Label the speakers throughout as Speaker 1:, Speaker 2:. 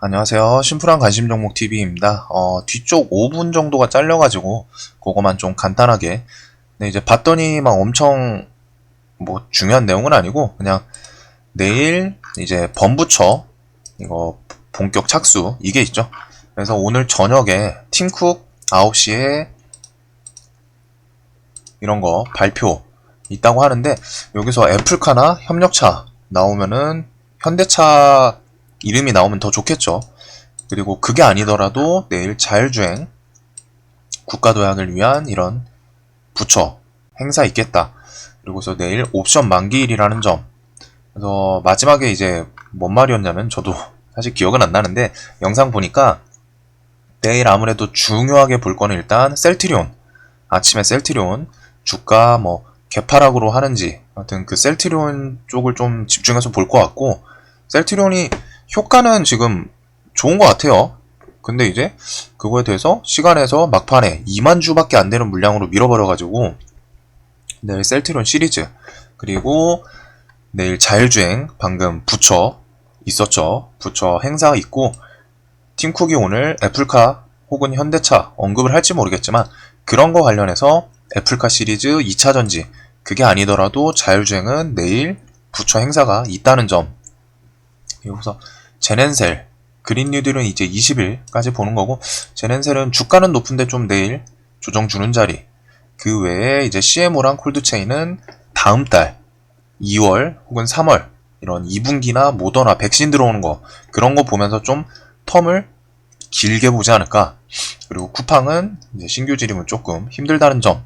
Speaker 1: 안녕하세요. 심플한 관심 종목 TV입니다. 어, 뒤쪽 5분 정도가 잘려가지고, 그거만 좀 간단하게. 네, 이제 봤더니 막 엄청, 뭐, 중요한 내용은 아니고, 그냥, 내일, 이제, 범부처, 이거, 본격 착수, 이게 있죠. 그래서 오늘 저녁에, 팀쿡 9시에, 이런 거, 발표, 있다고 하는데, 여기서 애플카나 협력차 나오면은, 현대차 이름이 나오면 더 좋겠죠. 그리고 그게 아니더라도 내일 자율주행 국가도약을 위한 이런 부처 행사 있겠다. 그리고서 내일 옵션 만기일이라는 점. 그래서 마지막에 이제 뭔 말이었냐면 저도 사실 기억은 안 나는데 영상 보니까 내일 아무래도 중요하게 볼 거는 일단 셀트리온. 아침에 셀트리온 주가 뭐 개파락으로 하는지 아무튼 그 셀트리온 쪽을 좀 집중해서 볼 것 같고 셀트리온이 효과는 지금 좋은 것 같아요. 근데 이제 그거에 대해서 시간에서 막판에 2만 주밖에 안 되는 물량으로 밀어버려가지고 내일 셀트리온 시리즈 그리고 내일 자율주행 방금 부처 있었죠. 부처 행사 있고 팀쿡이 오늘 애플카 혹은 현대차 언급을 할지 모르겠지만 그런 거 관련해서 애플카 시리즈 2차 전지 그게 아니더라도 자율주행은 내일 부처 행사가 있다는 점 여기서 제넨셀. 그린 뉴딜은 이제 20일까지 보는 거고 제넨셀은 주가는 높은데 좀 내일 조정 주는 자리. 그 외에 이제 CMO랑 콜드체인은 다음 달 2월 혹은 3월 이런 2분기나 모더나 백신 들어오는 거 그런 거 보면서 좀 텀을 길게 보지 않을까. 그리고 쿠팡은 이제 신규 지림은 조금 힘들다는 점.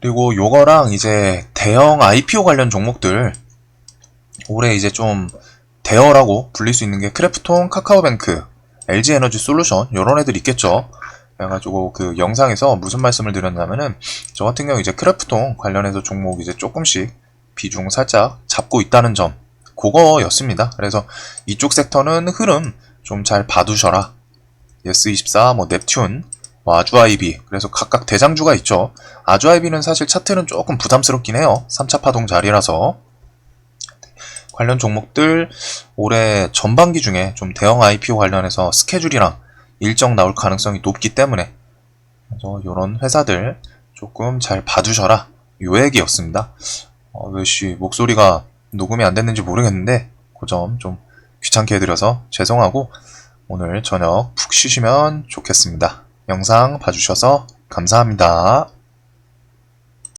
Speaker 1: 그리고 요거랑 이제 대형 IPO 관련 종목들 올해 이제 좀 대여라고 불릴 수 있는 게 크래프톤, 카카오뱅크, LG에너지 솔루션 이런 애들 있겠죠. 그래가지고 그 영상에서 무슨 말씀을 드렸냐면은 저 같은 경우 이제 크래프톤 관련해서 종목 이제 조금씩 비중 살짝 잡고 있다는 점 그거였습니다. 그래서 이쪽 섹터는 흐름 좀 잘 봐두셔라. 예스24, 뭐 넵튠, 뭐 아주아이비 그래서 각각 대장주가 있죠. 아주아이비는 사실 차트는 조금 부담스럽긴 해요. 3차 파동 자리라서 관련 종목들 올해 전반기 중에 좀 대형 IPO 관련해서 스케줄이랑 일정 나올 가능성이 높기 때문에 그래서 이런 회사들 조금 잘 봐두셔라 요 얘기였습니다. 어, 왜씨 목소리가 녹음이 안 됐는지 모르겠는데 그 점 좀 귀찮게 해드려서 죄송하고 오늘 저녁 푹 쉬시면 좋겠습니다. 영상 봐주셔서 감사합니다.